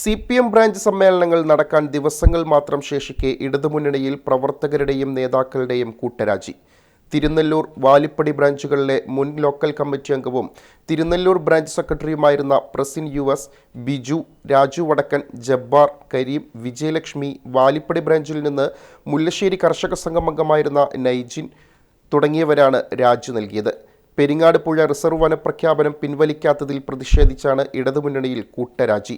C P M branch സമ്മേളനങ്ങൾ നടക്കാൻ ദിവസങ്ങൾ മാത്രം ശേഷിക്കെ ഇടതുമുന്നണിയിൽ പ്രവർത്തകരുടെയും നേതാക്കളുടെയും കൂട്ടരാജി. തിരുനെല്ലൂർ വാലിപ്പടി ബ്രാഞ്ചുകളിലെ മുൻ ലോക്കൽ കമ്മിറ്റി അംഗവും തിരുനെല്ലൂർ ബ്രാഞ്ച് സെക്രട്ടറിയുമായിരുന്ന പ്രസിൻ യു എസ് ബിജു രാജു വടക്കൻ ജബ്ബാർ കരീം വിജയലക്ഷ്മി വാലിപ്പടി ബ്രാഞ്ചിൽ നിന്ന് മുല്ലശ്ശേരി കർഷക സംഘം അംഗമായിരുന്ന നൈജിൻ തുടങ്ങിയവരാണ് രാജു നൽകിയത്. പെരിങ്ങാട് പുഴ റിസർവ് വനപ്രഖ്യാപനം പിൻവലിക്കാത്തതിൽ പ്രതിഷേധിച്ചാണ് ഇടതുമുന്നണിയിൽ കൂട്ടരാജി.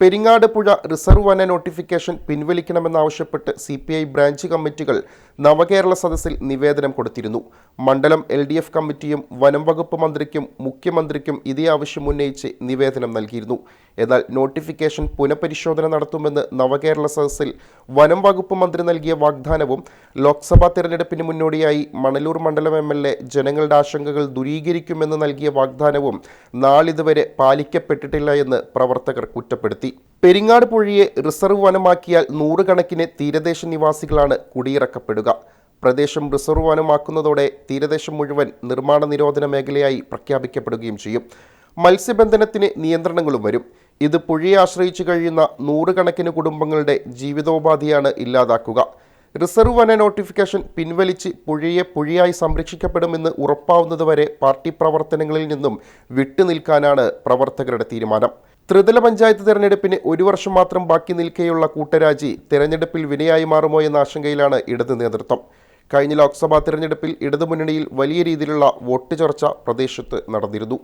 പെരിങ്ങാട് പുഴ റിസർവ് വന നോട്ടിഫിക്കേഷൻ പിൻവലിക്കണമെന്നാവശ്യപ്പെട്ട് സി പി ഐ ബ്രാഞ്ച് കമ്മിറ്റികൾ നവകേരള സദസ്സിൽ നിവേദനം കൊടുത്തിരുന്നു. മണ്ഡലം എൽ ഡി എഫ് കമ്മിറ്റിയും വനം വകുപ്പ് മന്ത്രിക്കും മുഖ്യമന്ത്രിക്കും ഇതേ ആവശ്യം ഉന്നയിച്ച് നിവേദനം നൽകിയിരുന്നു. എന്നാൽ നോട്ടിഫിക്കേഷൻ പുനഃപരിശോധന നടത്തുമെന്ന് നവകേരള സദസ്സിൽ വനം വകുപ്പ് മന്ത്രി നൽകിയ വാഗ്ദാനവും ലോക്സഭാ തെരഞ്ഞെടുപ്പിന് മുന്നോടിയായി മണലൂർ മണ്ഡലം എം എൽ എ ജനങ്ങളുടെ ആശങ്കകൾ ദൂരീകരിക്കുമെന്ന് നൽകിയ വാഗ്ദാനവും നാളിതുവരെ പാലിക്കപ്പെട്ടിട്ടില്ല എന്ന് പ്രവർത്തകർ കുറ്റപ്പെടുത്തി. പെരിങ്ങാട് പുഴയെ റിസർവ് വനമാക്കിയാൽ നൂറുകണക്കിന് തീരദേശ നിവാസികളാണ് കുടിയിറക്കപ്പെടുക. പ്രദേശം റിസർവ് വനമാക്കുന്നതോടെ തീരദേശം മുഴുവൻ നിർമ്മാണ നിരോധന മേഖലയായി പ്രഖ്യാപിക്കപ്പെടുകയും ചെയ്യും. മത്സ്യബന്ധനത്തിന് നിയന്ത്രണങ്ങളും വരും. ഇത് പുഴയെ ആശ്രയിച്ചു കഴിയുന്ന നൂറുകണക്കിന് കുടുംബങ്ങളുടെ ജീവിതോപാധിയാണ് ഇല്ലാതാക്കുക. റിസർവ് വന നോട്ടിഫിക്കേഷൻ പിൻവലിച്ച് പുഴയെ പുഴയായി സംരക്ഷിക്കപ്പെടുമെന്ന് ഉറപ്പാവുന്നതുവരെ പാർട്ടി പ്രവർത്തനങ്ങളിൽ നിന്നും വിട്ടുനിൽക്കാനാണ് പ്രവർത്തകരുടെ തീരുമാനം. ത്രിതല പഞ്ചായത്ത് തെരഞ്ഞെടുപ്പിന് ഒരു വർഷം മാത്രം ബാക്കി നിൽക്കെയുള്ള കൂട്ടരാജി തെരഞ്ഞെടുപ്പിൽ വിനയായി മാറുമോ എന്ന ആശങ്കയിലാണ് ഇടത് നേതൃത്വം. കഴിഞ്ഞ ലോക്സഭാ തെരഞ്ഞെടുപ്പിൽ ഇടതുമുന്നണിയിൽ വലിയ രീതിയിലുള്ള വോട്ട് ചർച്ച പ്രദേശത്ത് നടന്നിരുന്നു.